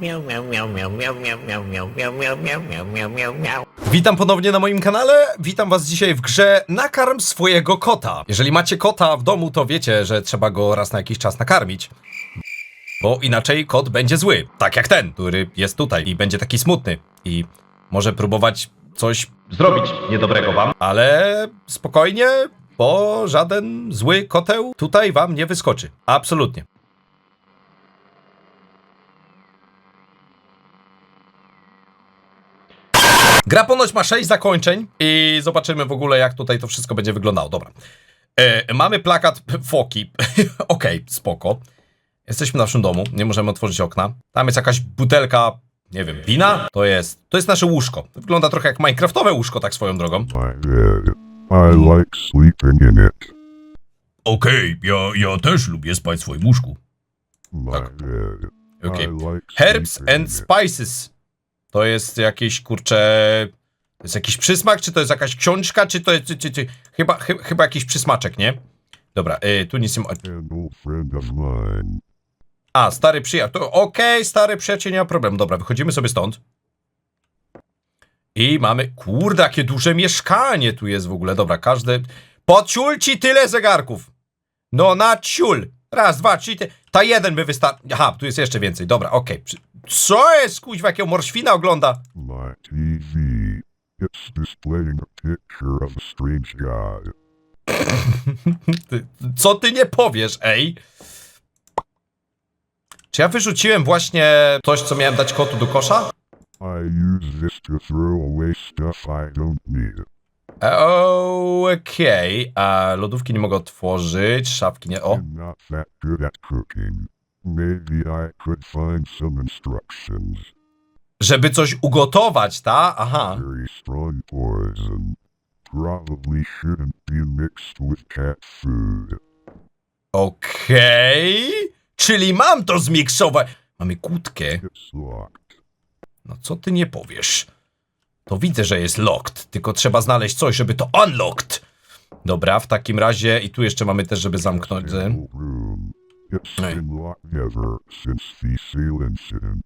Miau, miau, miau, miau, miau, miau, miau, miau, miau, miau, miau, miau, miau, miau, miau. Witam ponownie na moim kanale. Witam was dzisiaj w grze Nakarm swojego kota. Jeżeli macie kota w domu, to wiecie, że trzeba go raz na jakiś czas nakarmić. Bo inaczej kot będzie zły. Tak jak ten, który jest tutaj i będzie taki smutny. I może próbować coś zrobić niedobrego wam. Ale spokojnie, bo żaden zły koteł tutaj wam nie wyskoczy. Absolutnie. Gra ponoć ma 6 zakończeń i zobaczymy w ogóle, jak tutaj to wszystko będzie wyglądało. Dobra. E, mamy plakat foki. Okej, spoko. Jesteśmy w naszym domu, nie możemy otworzyć okna. Tam jest jakaś butelka, nie wiem, wina? To jest, to jest nasze łóżko. Wygląda trochę jak minecraftowe łóżko, tak swoją drogą. My bed. I like sleeping in it. Okej, ja, ja też lubię spać w swoim łóżku. My Tak. bed. Okej. I like Herbs sleeping and it. Spices. To jest jakieś, kurcze... To jest jakiś przysmak, czy to jest jakaś książka, czy to jest... Czy, czy, czy, chyba, chy, chyba jakiś przysmaczek, nie? Dobra, y, tu nic nie ma... A, stary przyjaciel. Okej, stary przyjaciel, nie ma problemu. Dobra, wychodzimy sobie stąd. I mamy... Kurde, jakie duże mieszkanie tu jest w ogóle. Dobra, każdy... Po ciul ci tyle zegarków. No na ciul. Raz, dwa, trzy... Ty... Ta jeden by wystarczył. Aha, tu jest jeszcze więcej. Dobra, okej. Przy- Co jest, kuźwa, jakiego morświna ogląda? My TV. It's displaying a picture of a strange guy. Ty, co ty nie powiesz, ej? Czy ja wyrzuciłem właśnie coś, co miałem dać kotu do kosza? I use this to throw away stuff I don't need. Okej, a lodówki nie mogę otworzyć, szafki nie. O, I'm not that good at cooking. Maybe I could find some instructions. żeby coś ugotować, ta? Aha. Very strong poison. Probably shouldn't be mixed with cat food. Okej. Czyli mam to zmiksować. Mamy kłódkę. No co ty nie powiesz? To widzę, że jest locked, tylko trzeba znaleźć coś, żeby to unlocked. Dobra, w takim razie i tu jeszcze mamy też, żeby zamknąć. It's been locked ever since the sale incident.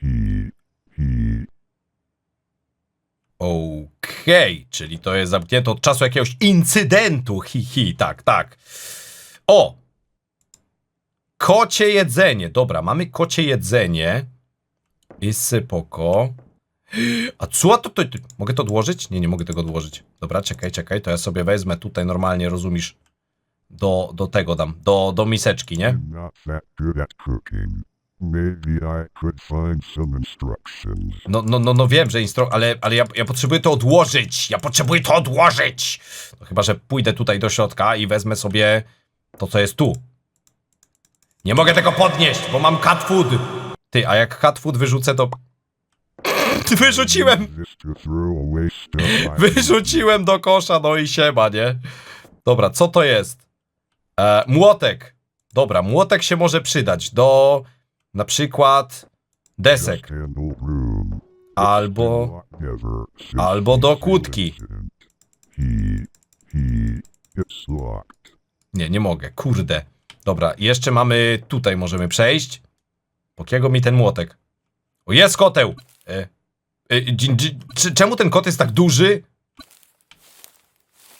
He, he, Okej, czyli to jest zamknięte od czasu jakiegoś incydentu. Hi, hi, tak, tak. O! Kocie jedzenie. Dobra, mamy kocie jedzenie. I sypoko. A co to, to, to? Mogę to odłożyć? Nie, nie mogę tego odłożyć. Dobra, czekaj, czekaj, to ja sobie wezmę tutaj normalnie, rozumiesz, do, do tego dam, do, do miseczki, nie? I'm not that good at cooking. Maybe I could find some instructions. No, no, no, no wiem, że instru... ale, ale ja, ja potrzebuję to odłożyć. Ja potrzebuję to odłożyć. No chyba, że pójdę tutaj do środka i wezmę sobie to, co jest tu. Nie mogę tego podnieść, bo mam cat food. Ty, a jak cat food wyrzucę, to... Wyrzuciłem! This to throw away stuff I Wyrzuciłem do kosza, no i siema, nie? Dobra, co to jest? E, młotek. Dobra, młotek się może przydać do na przykład desek. Albo... Albo do kłódki. Nie, nie mogę, kurde. Dobra, jeszcze mamy, tutaj możemy przejść. Pokiego mi ten młotek? O, jest koteł! E, e, czy- czemu ten kot jest tak duży?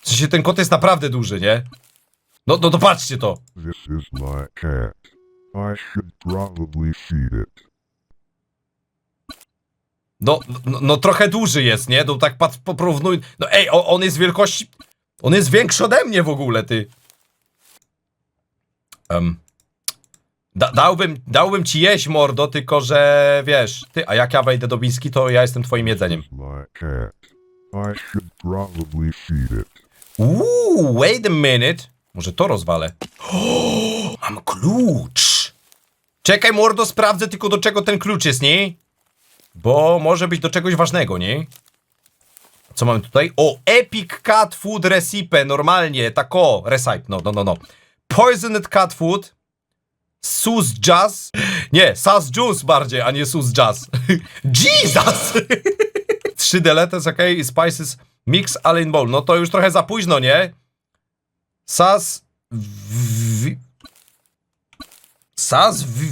W sensie ten kot jest naprawdę duży, nie? No, no to patrzcie to. This is my cat. I should probably feed it. No, no, no trochę duży jest, nie? No tak patrz, porównuj. No ej, o, on jest wielkości... On jest większy ode mnie w ogóle, ty. Um, da, dałbym, dałbym ci jeść, mordo, tylko że wiesz, ty, a jak ja wejdę do miski, to ja jestem twoim jedzeniem. Uuu, wait a minute. Może to rozwalę. O, mam klucz. Czekaj, mordo, sprawdzę tylko do czego ten klucz jest, nie? Bo może być do czegoś ważnego, nie? Co mamy tutaj? O, Epic Cat Food Recipe, normalnie, tako, recipe, no, no, no, no. Poisoned Cat Food, Sus Jazz, nie, Sus Juice bardziej, a nie Sus Jazz. Jesus! 3D letters, ok, spices, mix Allen Bowl, no to już trochę za późno, nie? Sas... W... Sas... W...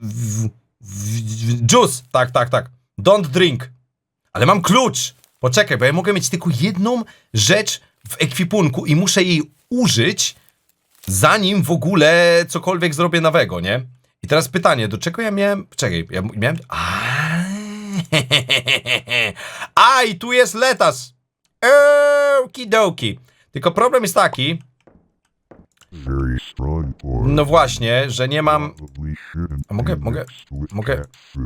w, w Juice, tak, tak, tak. Don't drink. Ale mam klucz. Poczekaj, bo ja mogę mieć tylko jedną rzecz w ekwipunku i muszę jej użyć, zanim w ogóle cokolwiek zrobię nowego, nie? I teraz pytanie, do czego ja miałem... Czekaj, ja miałem... A, i tu jest letas. Okidoki. Tylko problem jest taki. No właśnie, że nie mam... A mogę- mogę- mogę- food.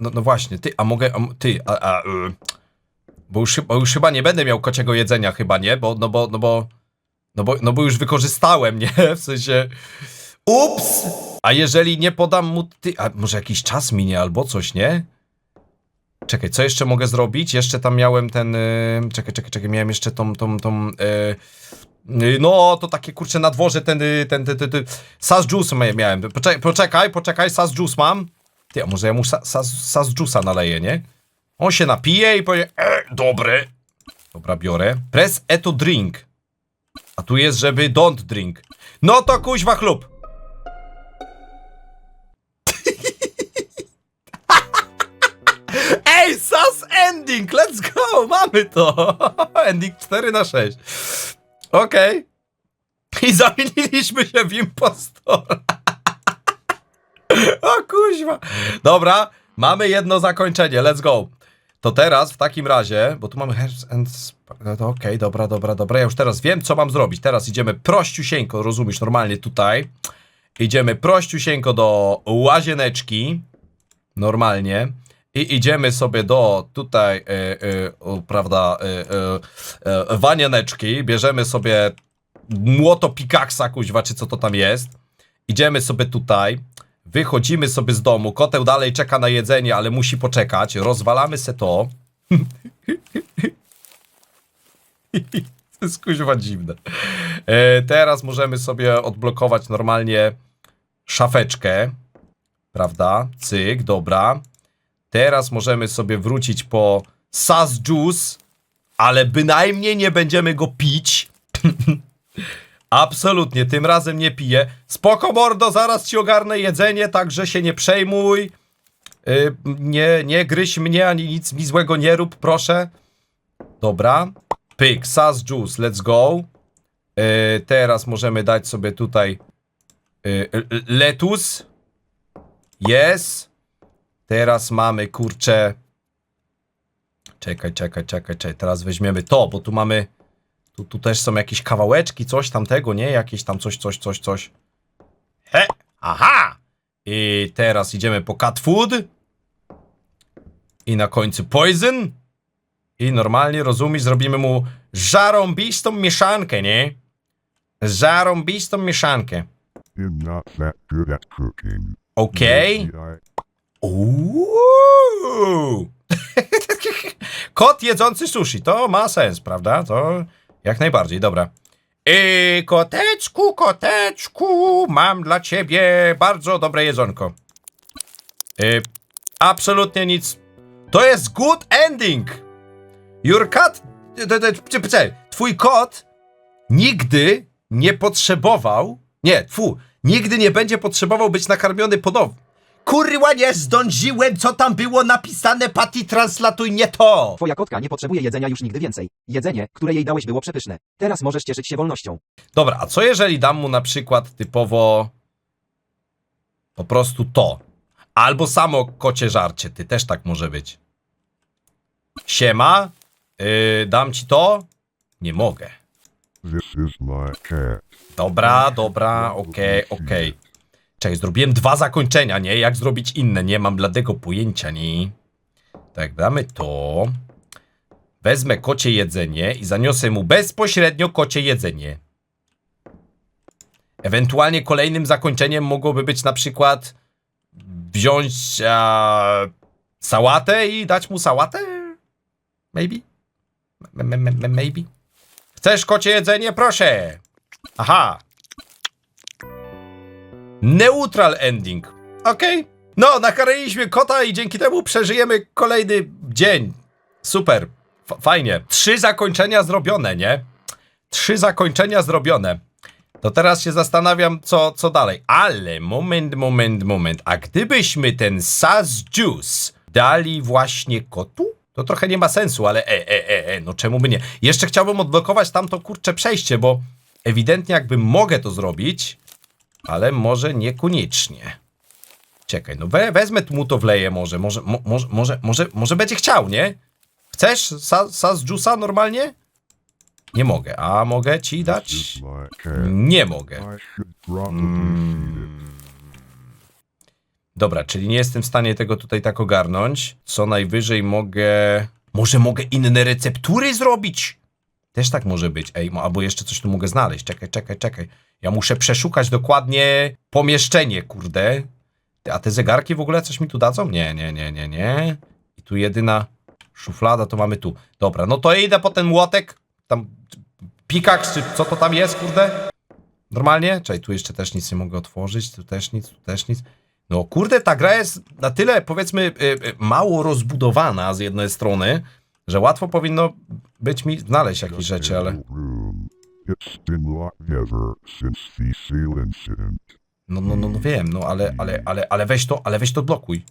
No, no właśnie, ty, a mogę, a, ty, a, a y, bo, już, chyba- bo już chyba nie będę miał kociego jedzenia chyba, nie? Bo, no bo, no bo, no bo, no bo już wykorzystałem, nie? W sensie, ups! A jeżeli nie podam mu, ty, a może jakiś czas minie albo coś, nie? Czekaj, co jeszcze mogę zrobić? Jeszcze tam miałem ten, y, czekaj, czekaj, czekaj, miałem jeszcze tą, tą, tą, y, y, no, to takie kurczę na dworze ten, y, ten, ten, ten, ten sas juice mia- miałem. Poczekaj, poczekaj, poczekaj, sas juice mam. Ty, a może ja mu sa, sas, sas juice'a naleję, nie? On się napije i powie, e, dobry. Dobra, biorę. Press E to drink. A tu jest, żeby don't drink. No to kuźwa chlub. Ej, sas ending, let's go, mamy to. ending 4 na 6. Okej. I zamieniliśmy się w impostora. O kuźwa. Dobra, mamy jedno zakończenie, let's go. To teraz w takim razie, bo tu mamy herbs and... no to dobra, dobra, dobra. Ja już teraz wiem, co mam zrobić. Teraz idziemy prościusieńko, rozumiesz, normalnie tutaj. Idziemy prościusieńko do łazieneczki. Normalnie. I idziemy sobie do tutaj, e, e, prawda, e, wanieneczki. Bierzemy sobie młoto pikaksa, kuźwa, czy co to tam jest. Idziemy sobie tutaj, wychodzimy sobie z domu, koteł dalej czeka na jedzenie, ale musi poczekać, rozwalamy se to. to jest kuźwa dziwne. Teraz możemy sobie odblokować normalnie szafeczkę, prawda? Cyk, dobra. Teraz możemy sobie wrócić po sas juice, ale bynajmniej nie będziemy go pić. Absolutnie, tym razem nie piję. Spoko mordo, zaraz ci ogarnę jedzenie, także się nie przejmuj. Yy, nie, nie gryź mnie, ani nic mi złego nie rób, proszę. Dobra. Pyk, sas juice, let's go. Yy, teraz możemy dać sobie tutaj l- letus. Yes. Teraz mamy, kurczę... Czekaj, czekaj, czekaj, czekaj. Teraz weźmiemy to, bo tu mamy... Tu, tu też są jakieś kawałeczki, coś tamtego, nie? Jakieś tam coś, coś, coś, coś. He! Aha! I teraz idziemy po cat food. I na końcu poison. I normalnie, rozumiesz, zrobimy mu żarąbistą mieszankę, nie? Żarąbistą mieszankę. Okej? I- Uuu. Kot jedzący sushi, to ma sens, prawda? To jak najbardziej, dobra. Yy, koteczku, koteczku, mam dla ciebie bardzo dobre jedzonko. Yy, absolutnie nic. To jest good ending. Your cat... Twój kot nigdy nie potrzebował... Nie, fu, nigdy nie będzie potrzebował być nakarmiony ponownie. Kurwa, nie zdążyłem, co tam było napisane, Patty, translatuj nie to! Twoja kotka nie potrzebuje jedzenia już nigdy więcej. Jedzenie, które jej dałeś było przepyszne. Teraz możesz cieszyć się wolnością. Dobra, a co jeżeli dam mu na przykład typowo po prostu to? Albo samo kocie żarcie, ty też tak może być. Siema, yy, dam ci to? Nie mogę. This is my cat. Dobra, dobra, okej, okej. Czekaj, zrobiłem dwa zakończenia, nie? Jak zrobić inne? Nie mam bladego pojęcia, nie? Tak, damy to. Wezmę kocie jedzenie i zaniosę mu bezpośrednio kocie jedzenie. Ewentualnie kolejnym zakończeniem mogłoby być na przykład wziąć sałatę i dać mu sałatę? Maybe? M- m- m- maybe? Chcesz kocie jedzenie? Proszę! Aha. Neutral ending. Okej. No, nakarmiliśmy kota i dzięki temu przeżyjemy kolejny dzień. Super. F fajnie. Trzy zakończenia zrobione, nie? Trzy zakończenia zrobione. To teraz się zastanawiam, co, co dalej. Ale moment, moment, moment. A gdybyśmy ten Saz Juice dali właśnie kotu? To trochę nie ma sensu, ale e, e, e, e, no czemu by nie? Jeszcze chciałbym odblokować tamto kurcze przejście, bo ewidentnie jakby mogę to zrobić, ale może niekoniecznie. Czekaj, no we, wezmę mu to wleję może, może, mo, może, może, może, może będzie chciał, nie? Chcesz sa, Saz Juice'a normalnie? Nie mogę. A mogę ci dać? Nie mogę. It. Dobra, czyli nie jestem w stanie tego tutaj tak ogarnąć. Co najwyżej mogę. Może mogę inne receptury zrobić? Też tak może być. Ej, albo jeszcze coś tu mogę znaleźć. Czekaj, czekaj, czekaj. Ja muszę przeszukać dokładnie pomieszczenie, kurde. A te zegarki w ogóle coś mi tu dadzą? Nie, nie, nie, nie, nie. I tu jedyna szuflada to mamy tu. Dobra, no to idę po ten młotek. Tam pikaks, czy co to tam jest, kurde? Normalnie? Czekaj, tu jeszcze też nic nie mogę otworzyć, tu też nic, tu też nic. No kurde, ta gra jest na tyle, powiedzmy, y, y, mało rozbudowana z jednej strony, że łatwo powinno być mi znaleźć jakieś rzeczy, ale... No, no, no, no wiem, no ale, ale, ale, ale weź to, ale weź to blokuj.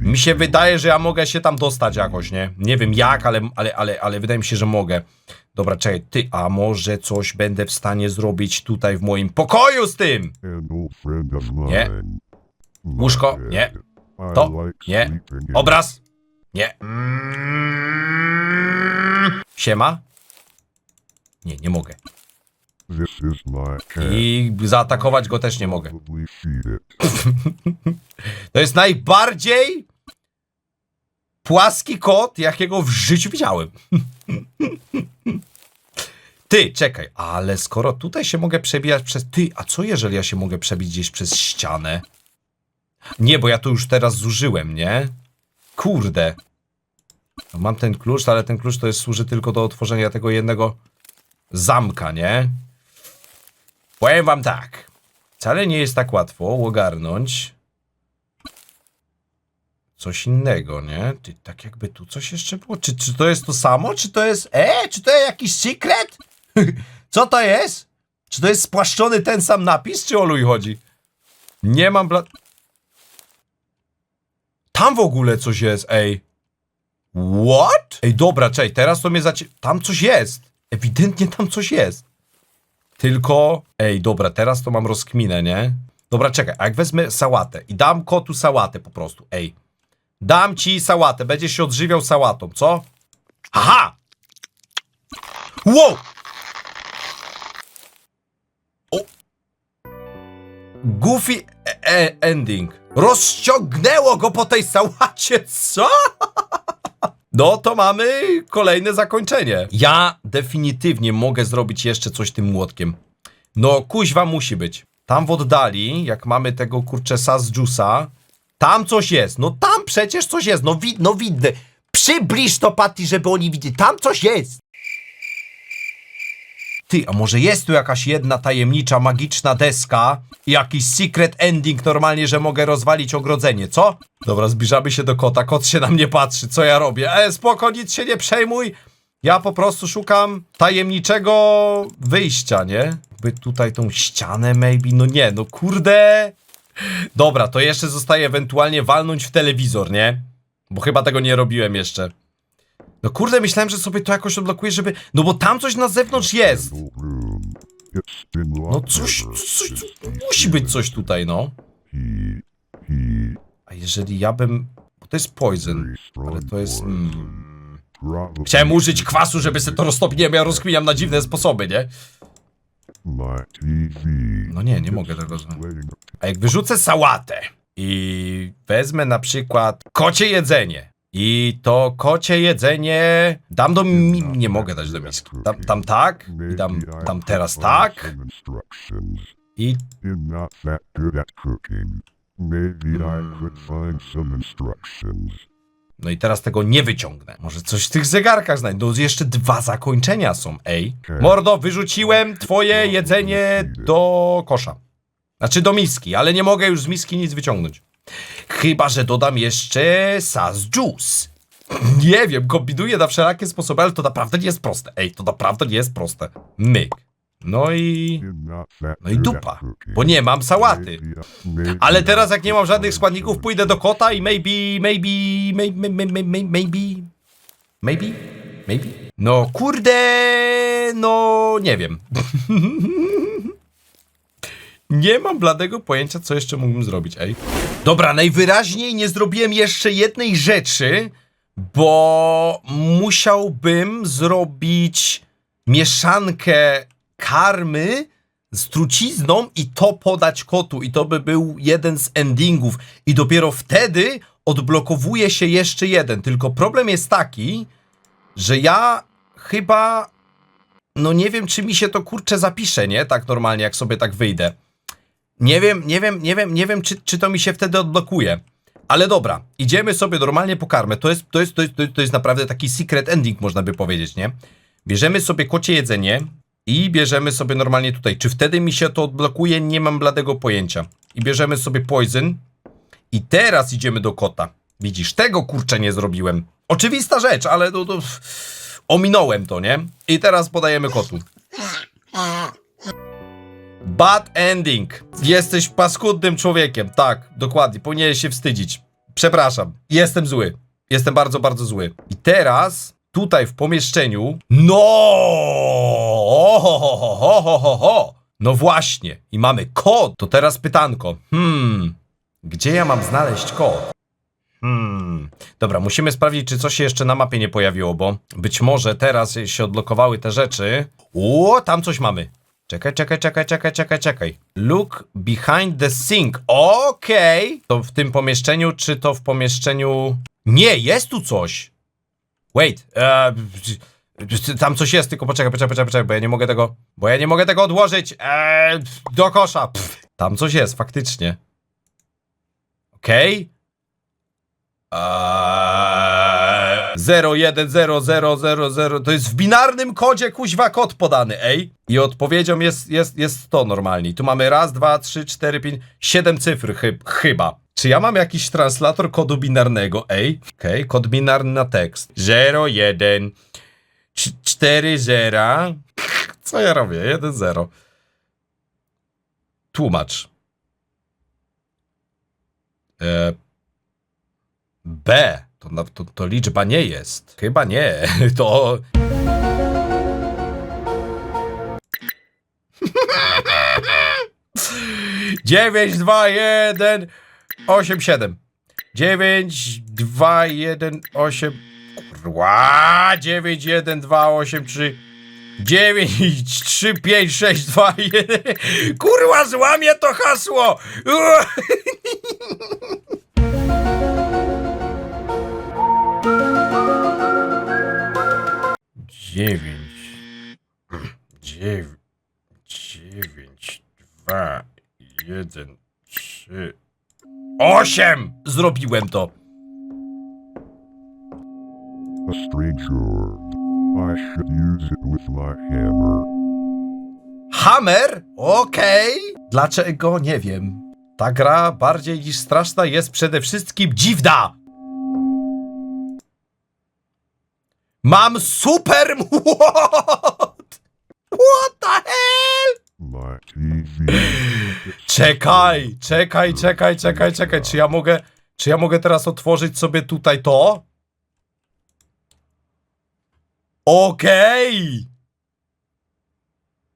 Mi się wydaje, że ja mogę się tam dostać jakoś, nie? Nie wiem jak, ale, ale, ale, ale wydaje mi się, że mogę. Dobra, czekaj, ty, a może coś będę w stanie zrobić tutaj w moim pokoju z tym? Nie. Łóżko? Nie. To? Nie. Obraz? Nie. Mm. Siema? Nie, nie mogę. I zaatakować go też nie mogę. To jest najbardziej płaski kot, jakiego w życiu widziałem. Ty, czekaj, ale skoro tutaj się mogę przebijać przez... Ty, a co jeżeli ja się mogę przebić gdzieś przez ścianę? Nie, bo ja to już teraz zużyłem, nie? Kurde. No, Mam ten klucz, ale ten klucz to jest, służy tylko do otworzenia tego jednego zamka, nie? Powiem wam tak. Wcale nie jest tak łatwo ogarnąć coś innego, nie? Ty, tak jakby tu coś jeszcze było. Czy, czy to jest to samo? Czy to jest... E, czy to jest jakiś secret? Co to jest? Czy to jest spłaszczony ten sam napis, czy o luj chodzi? Nie mam bla... Tam w ogóle coś jest, ej. What? Ej, dobra, czej, teraz to mnie zacie... Tam coś jest. Ewidentnie tam coś jest. Tylko, ej, dobra, teraz to mam rozkminę, nie? Dobra, czekaj, a jak wezmę sałatę i dam kotu sałatę po prostu, ej. Dam ci sałatę, będziesz się odżywiał sałatą, co? Aha! Wow! Goofy e e ending. Rozciągnęło go po tej sałacie, co? No to mamy kolejne zakończenie. Ja definitywnie mogę zrobić jeszcze coś tym młotkiem. No kuźwa musi być. Tam w oddali, jak mamy tego kurczesa z Juice'a, tam coś jest. No tam przecież coś jest. No, wi no widzę. Przybliż to, Patty, żeby oni widzieli. Tam coś jest. Ty, a może jest tu jakaś jedna tajemnicza, magiczna deska jakiś secret ending normalnie, że mogę rozwalić ogrodzenie, co? Dobra, zbliżamy się do kota, kot się na mnie patrzy, co ja robię? E, spoko, nic się nie przejmuj. Ja po prostu szukam tajemniczego wyjścia, nie? By tutaj tą ścianę maybe, no nie, no kurde. Dobra, to jeszcze zostaje ewentualnie walnąć w telewizor, nie? Bo chyba tego nie robiłem jeszcze. No kurde, myślałem, że sobie to jakoś odblokuję, żeby... No bo tam coś na zewnątrz jest. No coś, coś, the musi być coś tutaj, no. A jeżeli ja bym... Bo to jest poison, ale to jest... Mm, chciałem użyć kwasu, żeby sobie to wiem, ja rozkminiam na dziwne sposoby, nie? No nie, nie mogę tego zrobić. A jak wyrzucę sałatę i wezmę na przykład kocie jedzenie i to kocie jedzenie dam do mi... nie mogę dać do miski. Dam, dam tak i dam, dam teraz tak i Hmm. no i teraz tego nie wyciągnę. Może coś w tych zegarkach znajdę. No jeszcze dwa zakończenia są, ej. Mordo, wyrzuciłem twoje jedzenie do kosza. Znaczy do miski, ale nie mogę już z miski nic wyciągnąć. Chyba, że dodam jeszcze sas juice. Nie wiem, kombinuję na wszelakie sposoby, ale to naprawdę nie jest proste. Ej, to naprawdę nie jest proste. Myk. No i... No i dupa, bo nie mam sałaty. Ale teraz jak nie mam żadnych składników, pójdę do kota i maybe, maybe, maybe, maybe, maybe, maybe, maybe. No kurde, no nie wiem. Nie mam bladego pojęcia, co jeszcze mógłbym zrobić, ej. Dobra, najwyraźniej nie zrobiłem jeszcze jednej rzeczy, bo musiałbym zrobić mieszankę karmy z trucizną i to podać kotu. I to by był jeden z endingów. I dopiero wtedy odblokowuje się jeszcze jeden. Tylko problem jest taki, że ja chyba. No nie wiem, czy mi się to kurczę zapisze, nie? Tak normalnie, jak sobie tak wyjdę. Nie wiem, nie wiem, nie wiem, nie wiem, czy, czy to mi się wtedy odblokuje. Ale dobra, idziemy sobie normalnie po karmę. To jest, to jest, to jest, to jest, naprawdę taki secret ending, można by powiedzieć, nie? Bierzemy sobie kocie jedzenie i bierzemy sobie normalnie tutaj. Czy wtedy mi się to odblokuje? Nie mam bladego pojęcia. I bierzemy sobie poison. I teraz idziemy do kota. Widzisz, tego kurczę nie zrobiłem. Oczywista rzecz, ale no, to, ominąłem to, nie? I teraz podajemy kotu. Bad ending. Jesteś paskudnym człowiekiem. Tak, dokładnie. Powinieneś się wstydzić. Przepraszam. Jestem zły. Jestem bardzo, bardzo zły. I teraz tutaj w pomieszczeniu. No! No właśnie. I mamy kod. To teraz pytanko. Hmm. Gdzie ja mam znaleźć kod? Hmm. Dobra, musimy sprawdzić, czy coś się jeszcze na mapie nie pojawiło, bo być może teraz się odblokowały te rzeczy. O, tam coś mamy. Czekaj, czekaj, czekaj, czekaj, czekaj, czekaj. Look behind the sink. Okej. To w tym pomieszczeniu, czy to w pomieszczeniu... Nie, jest tu coś. Wait. E, tam coś jest, tylko poczekaj, poczekaj, poczekaj, bo ja nie mogę tego... Bo ja nie mogę tego odłożyć. E, do kosza. Pff, tam coś jest, faktycznie. Okej. Eee, 0, 1, 0, 0, 0, 0. To jest w binarnym kodzie kuźwa kod podany, ej. I odpowiedzią jest, jest, jest to normalnie. Tu mamy raz, dwa, trzy, cztery, pięć, siedem cyfr chy, chyba. Czy ja mam jakiś translator kodu binarnego, ej? Okej, kod binarny na tekst. 0, 1, 4, 0. Co ja robię? 1, 0. Tłumacz. E, B. To, to, to liczba nie jest. Chyba nie. To. Dziewięć, dwa, jeden, osiem, siedem. Dziewięć, dwa, jeden, osiem. Kurwa! Dziewięć, jeden, dwa, osiem, trzy. Dziewięć, trzy, pięć, sześć, dwa, jeden. Kurwa, złamie to hasło! Ua! Dziewięć, dziewięć, dziewięć, dwa, jeden, trzy, osiem! Zrobiłem to. a strange orb. I should use it with my hammer. Hammer? Okej. Dlaczego? Nie wiem. Ta gra bardziej niż straszna jest przede wszystkim dziwna. Mam super młot! What the hell? Czekaj, czekaj, czekaj, czekaj, czekaj. Czy ja mogę, czy ja mogę teraz otworzyć sobie tutaj to? Okej.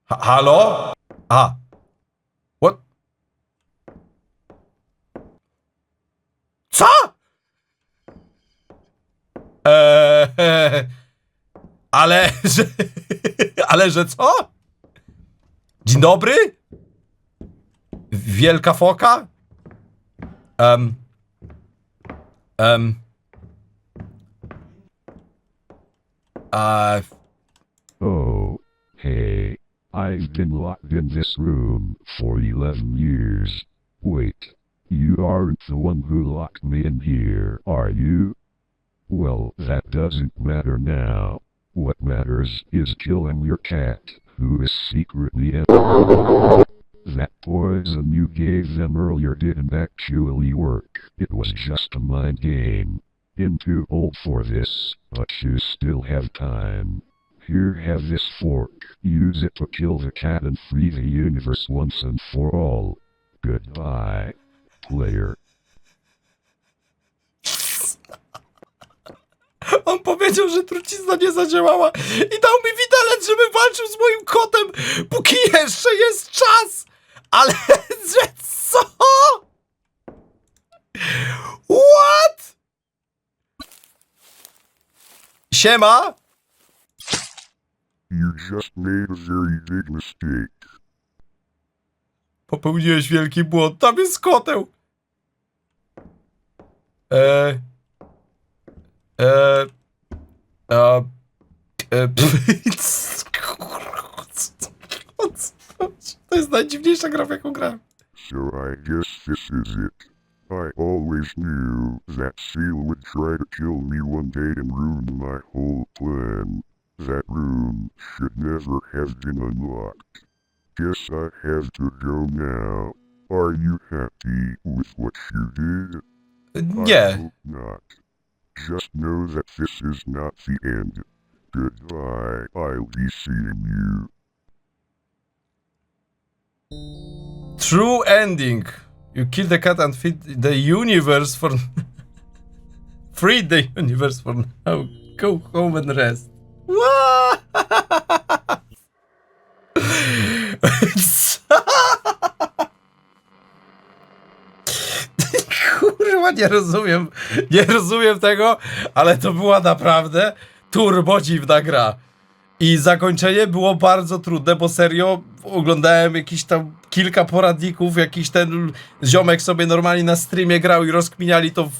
Ha- Halo? A. What? Co? Eee, ale, że, ale, że co? Dzień dobry? Wielka foka? Um. Um. Uh, Oh, hey. I've been locked in this room for 11 years. Wait, you aren't the one who locked me in here, are you? Well, that doesn't matter now. What matters is killing your cat, who is secretly in. That poison you gave them earlier didn't actually work. It was just a mind game. getting too old for this, but you still have time. Here, have this fork. Use it to kill the cat and free the universe once and for all. Goodbye, player. On powiedział, że trucizna nie zadziałała i dał mi widelec, żebym walczył z moim kotem, póki jeszcze jest czas! Ale, że co? What? Siema? You just made a very big mistake. Popełniłeś wielki błąd, tam jest koteł. Eee... Eee... E, kurwa, co- co- to jest najdziwniejsza gra, w jaką grałem. So I guess this is it. I always knew that seal would try to kill me one day and ruin my whole plan. That room should never have been unlocked. Guess I have to go now. Are you happy with what you did? I hope not. Just know that this is not the end. Goodbye. I'll be seeing you. True ending. You kill the cat and feed the universe for... Free the universe for now. Go home and rest. What? nie rozumiem. Nie rozumiem tego, ale to była naprawdę turbo dziwna gra. I zakończenie było bardzo trudne, bo serio oglądałem jakiś tam kilka poradników, jakiś ten ziomek sobie normalnie na streamie grał i rozkminiali to w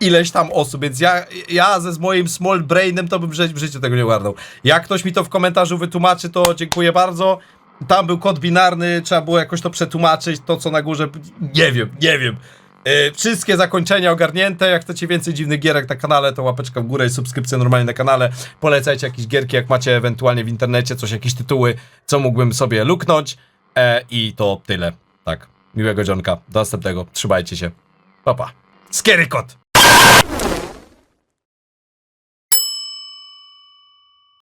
ileś tam osób, więc ja, ja ze z moim small brainem to bym w ży- w życiu tego nie ogarnął. Jak ktoś mi to w komentarzu wytłumaczy, to dziękuję bardzo. Tam był kod binarny, trzeba było jakoś to przetłumaczyć, to co na górze, nie wiem, nie wiem. Yy, wszystkie zakończenia ogarnięte. Jak chcecie więcej dziwnych gierek na kanale, to łapeczka w górę i subskrypcja normalnie na kanale. Polecajcie jakieś gierki, jak macie ewentualnie w internecie, coś, jakieś tytuły, co mógłbym sobie luknąć. E, I to tyle. Tak. Miłego dzionka. Do następnego. Trzymajcie się. Pa, pa. Scary kot!